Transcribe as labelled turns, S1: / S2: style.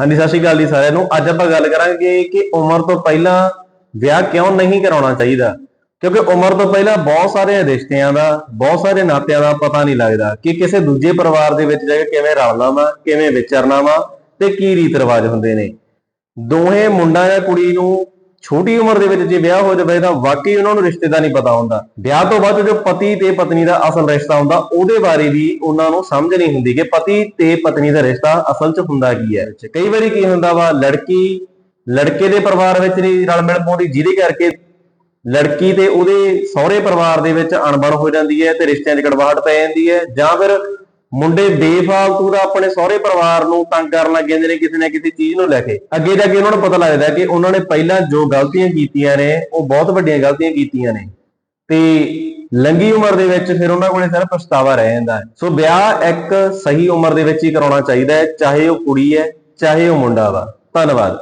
S1: ਹਾਂਜੀ, ਸਤਿ ਸ਼੍ਰੀ ਅਕਾਲ ਜੀ ਸਾਰਿਆਂ ਨੂੰ। ਅੱਜ ਆਪਾਂ ਗੱਲ ਕਰਾਂਗੇ ਕਿ ਉਮਰ ਤੋਂ ਪਹਿਲਾਂ ਵਿਆਹ ਕਿਉਂ ਨਹੀਂ ਕਰਾਉਣਾ ਚਾਹੀਦਾ? ਕਿਉਂਕਿ ਉਮਰ ਤੋਂ ਪਹਿਲਾਂ ਬਹੁਤ ਸਾਰੇ ਰਿਸ਼ਤਿਆਂ ਦਾ, ਬਹੁਤ ਸਾਰੇ ਨਾਤਿਆਂ ਦਾ ਪਤਾ ਨਹੀਂ ਲੱਗਦਾ ਕਿ ਕਿਸੇ ਦੂਜੇ ਪਰਿਵਾਰ ਦੇ ਵਿੱਚ ਜਾ ਕੇ ਕਿਵੇਂ ਰਲਣਾ ਵਾ ਕਿਵੇਂ ਵਿਚਰਨਾ ਵਾ ਤੇ ਕੀ ਰੀਤ ਰਿਵਾਜ ਹੁੰਦੇ ਨੇ। ਦੋਹੇ ਮੁੰਡਾ ਜਾਂ ਕੁੜੀ ਨੂੰ ਛੋਟੀ ਉਮਰ ਦੇ ਵਿੱਚ ਜੇ ਵਿਆਹ ਹੋ ਜਾਵੇ ਤਾਂ ਵਾਕਈ ਉਹਨਾਂ ਨੂੰ ਰਿਸ਼ਤੇ ਦਾ ਨਹੀਂ ਪਤਾ ਹੁੰਦਾ। ਵਿਆਹ ਤੋਂ ਬਾਅਦ ਜੋ ਪਤੀ ਤੇ ਪਤਨੀ ਦਾ ਅਸਲ ਰਿਸ਼ਤਾ ਹੁੰਦਾ ਉਹਦੇ ਬਾਰੇ ਵੀ ਉਹਨਾਂ ਨੂੰ ਸਮਝ ਨਹੀਂ ਹੁੰਦੀ ਕਿ ਪਤੀ ਤੇ ਪਤਨੀ ਦਾ ਰਿਸ਼ਤਾ ਅਸਲ 'ਚ ਹੁੰਦਾ ਕੀ ਹੈ। ਕਈ ਵਾਰੀ ਕੀ ਹੁੰਦਾ ਵਾ ਲੜਕੀ ਲੜਕੇ ਦੇ ਪਰਿਵਾਰ ਵਿੱਚ ਨਹੀਂ ਰਲ ਮਿਲ ਪਾਉਂਦੀ ਜਿਹਦੇ ਕਰਕੇ ਲੜਕੀ ਤੇ ਉਹਦੇ ਸਹੁਰੇ ਪਰਿਵਾਰ ਦੇ ਵਿੱਚ ਅਣਬਣ ਹੋ ਜਾਂਦੀ ਹੈ ਤੇ ਰਿਸ਼ਤਿਆਂ 'ਚ ਗੜਵਾਹਟ ਪੈ ਜਾਂਦੀ ਹੈ ਜਾਂ ਫਿਰ ਮੁੰਡੇ ਬੇਫਾਲਤੂ ਦਾ ਆਪਣੇ ਸਹੁਰੇ ਪਰਿਵਾਰ ਨੂੰ ਤੰਗ ਕਰਨ ਲੱਗ ਜਾਂਦੇ ਨੇ ਕਿਸੇ ਨਾ ਕਿਸੇ ਚੀਜ਼ ਨੂੰ ਲੈ ਕੇ। ਅੱਗੇ ਜਾ ਕੇ ਉਹਨਾਂ ਨੂੰ ਪਤਾ ਲੱਗਦਾ ਕਿ ਉਹਨਾਂ ਨੇ ਪਹਿਲਾਂ ਜੋ ਗਲਤੀਆਂ ਕੀਤੀਆਂ ਨੇ, ਉਹ ਬਹੁਤ ਵੱਡੀਆਂ ਗਲਤੀਆਂ ਕੀਤੀਆਂ ਨੇ। ਤੇ ਲੰਗੀ ਉਮਰ ਦੇ ਵਿੱਚ ਫਿਰ ਉਹਨਾਂ ਕੋਲੇ ਸਿਰਫ ਪਛਤਾਵਾ ਰਹਿ ਜਾਂਦਾ ਹੈ। ਸੋ ਵਿਆਹ ਇੱਕ ਸਹੀ ਉਮਰ ਦੇ ਵਿੱਚ ਹੀ ਕਰਾਉਣਾ ਚਾਹੀਦਾ ਹੈ, ਚਾਹੇ ਉਹ ਕੁੜੀ ਹੈ, ਚਾਹੇ ਉਹ ਮੁੰਡਾ ਵਾ। ਧੰਨਵਾਦ।